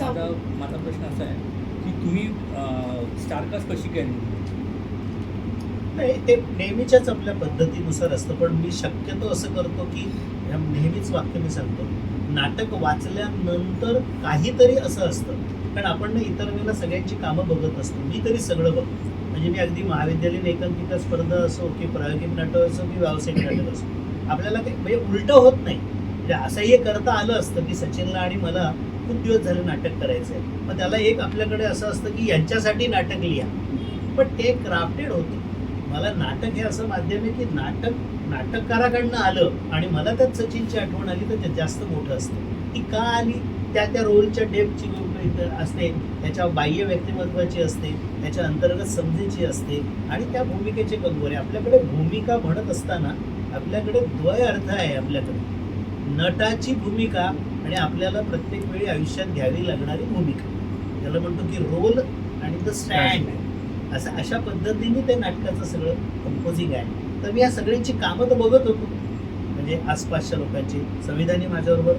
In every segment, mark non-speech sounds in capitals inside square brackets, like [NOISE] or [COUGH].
माझा माझा प्रश्न असा आहे की तुम्ही स्टारकास्ट कशी काय? नाही ते नेहमीच्याच आपल्या पद्धतीनुसार असतं पण मी शक्यतो असं करतो की ह्या नेहमीच वाक्य मी सांगतो. नाटक वाचल्यानंतर काहीतरी असं असतं. कारण आपण ना इतर वेळेला सगळ्यांची कामं बघत असतो. मी तरी सगळं बघतो. म्हणजे मी अगदी महाविद्यालयीन एकांकिका स्पर्धा असो की प्रायोगिक नाटक असो की व्यावसायिक नाटक असो. आपल्याला काही म्हणजे उलटं होत नाही. म्हणजे असंही हे करता आलं असतं की सचिनला आणि मला खूप दिवस झाले नाटक करायचं आहे मग त्याला एक आपल्याकडे असं असतं की यांच्यासाठी नाटक लिहा. पण ते क्राफ्टेड होतं. मला नाटक हे असं माध्यम आहे की नाटक नाटककाराकडनं आलं आणि मला त्यात सचिनची आठवण आली तर ते जास्त मोठं असतं. ती का आली? त्या त्या रोलच्या डेपची असते. त्याच्या बाह्य व्यक्तिमत्वाची असते. त्याच्या अंतर्गत समजेची असते. आणि त्या भूमिकेचे कंगोरे आपल्याकडे भूमिका म्हणत असताना आपल्याकडे द्वय अर्थ आहे आपल्याकडे. नटाची भूमिका आणि आपल्याला प्रत्येक वेळी आयुष्यात घ्यावी लागणारी भूमिका. त्याला म्हणतो की रोल आणि द स्टँड असं अशा पद्धतीने ते नाटकाचं सगळं कंपोजिंग आहे. तर मी या सगळ्यांची कामं तर बघत होतो. म्हणजे आसपासच्या लोकांची. संविधानी माझ्याबरोबर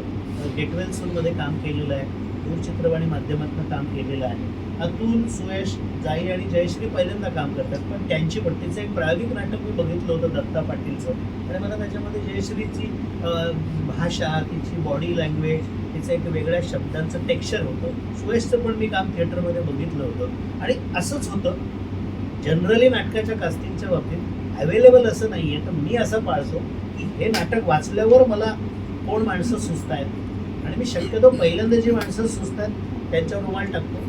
गेटवेल सूरमध्ये काम केलेलं आहे. दूरचित्रवाणी माध्यमातून काम केलेलं आहे. अतुल सुयश जाई आणि जयश्री पहिल्यांदा काम करतात पण त्यांची पण तिचं एक प्रायोगिक नाटक मी बघितलं होतं दत्ता पाटीलचं. आणि मला त्याच्यामध्ये जयश्रीची भाषा तिची बॉडी लँग्वेज तिचं एक वेगळ्या शब्दांचं टेक्स्चर होतं. सुयशचं पण मी काम थिएटरमध्ये बघितलं होतं. आणि असंच होतं जनरली नाटकाच्या कास्टिंगच्या बाबतीत अवेलेबल असं नाही आहे तर मी असं पाळतो की हे नाटक वाचल्यावर मला कोण माणसं सुचत आहेत आणि मी शक्यतो पहिल्यांदा जी माणसं सुचतात त्यांच्यावर रुमाल टाकतो.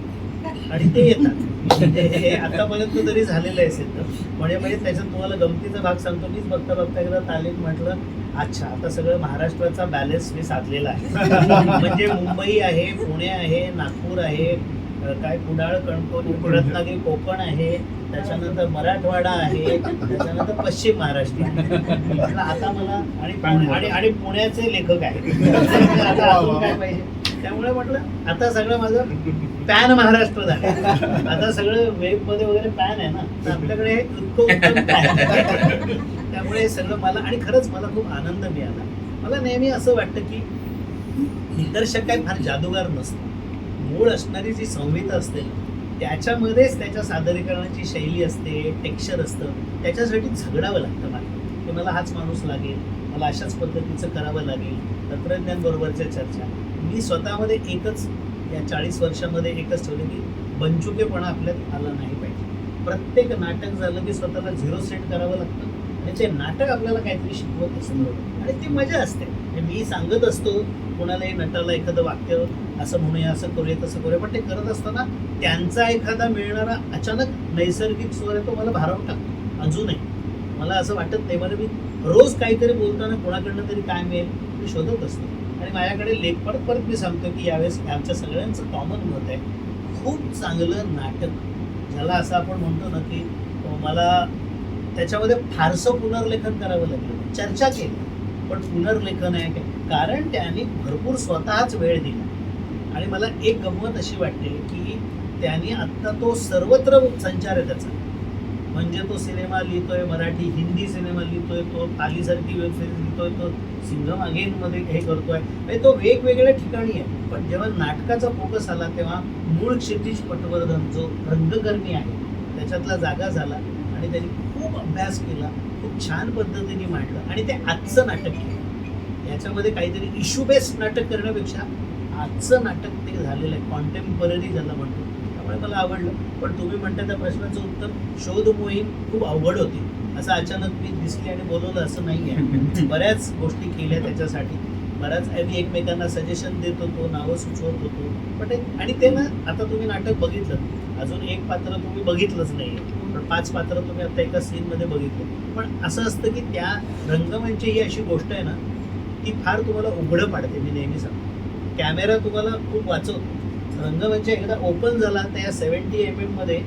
आणि ते येतात. म्हणजे हे आतापर्यंत तरी झालेलं आहे सिद्ध. म्हणजे म्हणजे त्याच्यात तुम्हाला गमतीचा भाग सांगतो. मीच बघता बघता एकदा तालीम म्हटलं अच्छा आता सगळं महाराष्ट्राचा बॅलन्स मी साधलेला आहे. [LAUGHS] म्हणजे मुंबई आहे पुणे आहे नागपूर आहे काय कुडाळ कणकोली रत्नागिरी कोकण आहे त्याच्यानंतर मराठवाडा आहे त्याच्यानंतर पश्चिम महाराष्ट्र आहे. आता मला आणि आणि पुण्याचे लेखक आहेत. [LAUGHS] आता अजून काय पाहिजे? त्यामुळे म्हटलं आता सगळं माझं पॅन महाराष्ट्र झालं आता सगळं वेबमध्ये वगैरे पॅन आहे ना तर आपल्याकडे. त्यामुळे सगळं मला आणि खरंच मला खूप आनंद मिळाला. मला नेहमी असं वाटतं की दिग्दर्शक काय फार जादूगार नसतो मूळ असणारी जी संहिता असते त्याच्यामध्येच त्याच्या सादरीकरणाची शैली असते टेक्स्चर असतं त्याच्यासाठी झगडावं लागतं मला. की मला हाच माणूस लागेल मला अशाच पद्धतीचं करावं लागेल तंत्रज्ञानबरोबरच्या चर्चा. मी स्वतःमध्ये एकच या चाळीस वर्षामध्ये एकच ठेवलं की बंचुकेपणा आपल्यात आला नाही पाहिजे. प्रत्येक नाटक झालं की स्वतःला झिरो सेट करावं लागतं. आणि ते नाटक आपल्याला काहीतरी शिकवत असतं. आणि ती मजा असते. मी सांगत असतो कोणालाही नटाला एखादं वाक्य असं म्हणूया असं करूया तसं करूया पण ते करत असताना त्यांचा एखादा मिळणारा अचानक नैसर्गिक स्वर आहे तो मला भारावून टाकतो. अजूनही. मला असं वाटत नाही. मला मी रोज काहीतरी बोलताना कोणाकडनं तरी काय मिळेल मी शोधत असतो. आणि माझ्याकडे लेख परत परत मी सांगतो की यावेळेस आमच्या सगळ्यांचं कॉमन मत आहे. खूप चांगलं नाटक. ज्याला असं आपण म्हणतो ना की मला त्याच्यामध्ये फारसं पुनर्लेखन करावं लागलं. चर्चा केली पण पुनर्लेखन आहे काय? कारण त्यांनी भरपूर स्वतःच वेळ दिला. आणि मला एक गंमत अशी वाटते की त्यांनी आत्ता तो सर्वत्र संचार आहे त्याचा. म्हणजे तो सिनेमा लिहितोय मराठी हिंदी सिनेमा लिहितोय तो तालीसारखी वेब सिरीज लिहितोय तो सिंघम अगेनमध्ये हे करतोय. म्हणजे तो वेगवेगळ्या ठिकाणी आहे. पण जेव्हा नाटकाचा फोकस आला तेव्हा मूळ क्षितिज पटवर्धन जो रंगकर्मी आहे त्याच्यातला जागा झाला. आणि त्यांनी खूप अभ्यास केला खूप छान पद्धतीने मांडलं आणि ते आजचं नाटक केलं. याच्यामध्ये काहीतरी इश्यू बेस्ड नाटक करण्यापेक्षा आजचं नाटक ते झालेलं आहे. कॉन्टेम्पररी ज्याला म्हणतो. त्यामुळे मला आवडलं. पण तुम्ही म्हणता त्या प्रश्नाचं उत्तर शोध मोहीम खूप अवघड होती. असं अचानक मी दिसली आणि बोलवलं असं नाही आहे बऱ्याच गोष्टी केल्या त्याच्यासाठी. बऱ्याच आम्ही एकमेकांना सजेशन देत होतो नावं सुचवत होतो. पण आणि ते ना आता तुम्ही नाटक बघितलं. अजून एक पात्र तुम्ही बघितलंच नाही पाच पात्र तुम्ही आता एका सीनमध्ये बघितलं. पण असं असतं की त्या रंगमंच ही अशी गोष्ट आहे ना ती फार तुम्हाला उघडं पाडते मी नेहमी सांगतो. कॅमेरा तुम्हाला खूप वाचवतो. रंगमंच एकदा ओपन झाला तर या सेवन्टी एम एममध्ये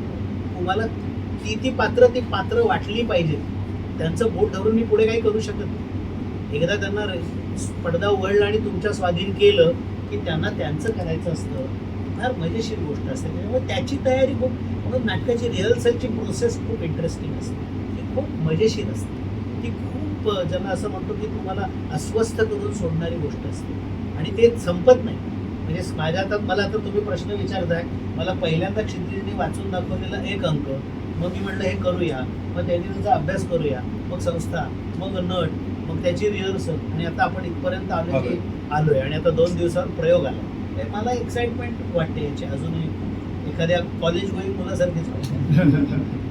तुम्हाला ती ती पात्र ती पात्र वाटली पाहिजे. त्यांचं बोट धरून मी पुढे काही करू शकत नाही. एकदा त्यांना रे- पडदा उघडला आणि तुमच्या स्वाधीन केलं की त्यांना त्यांचं करायचं असतं. फार मजेशीर गोष्ट असते. त्याच्यामुळे त्याची तयारी खूप म्हणून नाटकाची रिहर्सलची प्रोसेस खूप इंटरेस्टिंग असते. ती खूप मजेशीर असते. ती खूप ज्यांना असं म्हणतो की तुम्हाला अस्वस्थ करून सोडणारी गोष्ट असते. आणि ते संपत नाही. म्हणजे माझ्या आता मला आता तुम्ही प्रश्न विचारताय. मला पहिल्यांदा क्षितिजीने वाचून दाखवलेला एक अंक. मग मी म्हटलं हे करूया. मग त्याने त्याचा अभ्यास करूया. मग संस्था मग नट मग त्याची रिहर्सल आणि आता आपण इथपर्यंत आलो की आलोय. आणि आता दोन दिवसावर प्रयोग आला. मला एक्साइटमेंट वाटते याची. अजूनही एखाद्या कॉलेज मुलासारखीच वाटते. [LAUGHS]